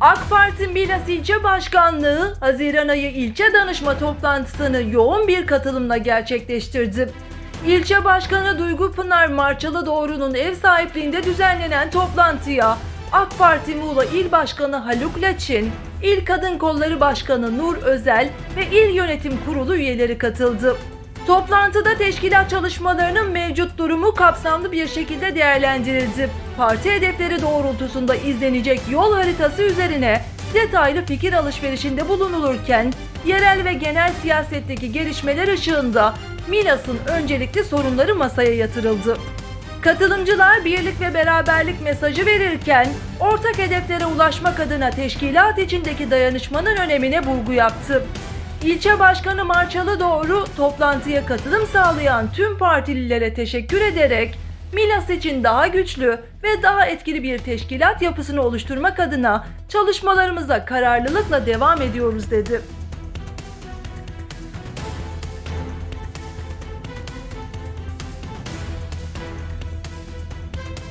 AK Parti Milas İlçe Başkanlığı Haziran ayı ilçe danışma toplantısını yoğun bir katılımla gerçekleştirdi. İlçe Başkanı Duygu Pınar Marçalı Doğru'nun ev sahipliğinde düzenlenen toplantıya AK Parti Muğla İl Başkanı Haluk Laçin, İl Kadın Kolları Başkanı Nur Özel ve İl Yönetim Kurulu üyeleri katıldı. Toplantıda teşkilat çalışmalarının mevcut durumu kapsamlı bir şekilde değerlendirildi. Parti hedefleri doğrultusunda izlenecek yol haritası üzerine detaylı fikir alışverişinde bulunulurken yerel ve genel siyasetteki gelişmeler ışığında Milas'ın öncelikli sorunları masaya yatırıldı. Katılımcılar birlik ve beraberlik mesajı verirken ortak hedeflere ulaşmak adına teşkilat içindeki dayanışmanın önemine vurgu yaptı. İlçe Başkanı Marçalı Doğru toplantıya katılım sağlayan tüm partililere teşekkür ederek Milas için daha güçlü ve daha etkili bir teşkilat yapısını oluşturmak adına çalışmalarımıza kararlılıkla devam ediyoruz dedi.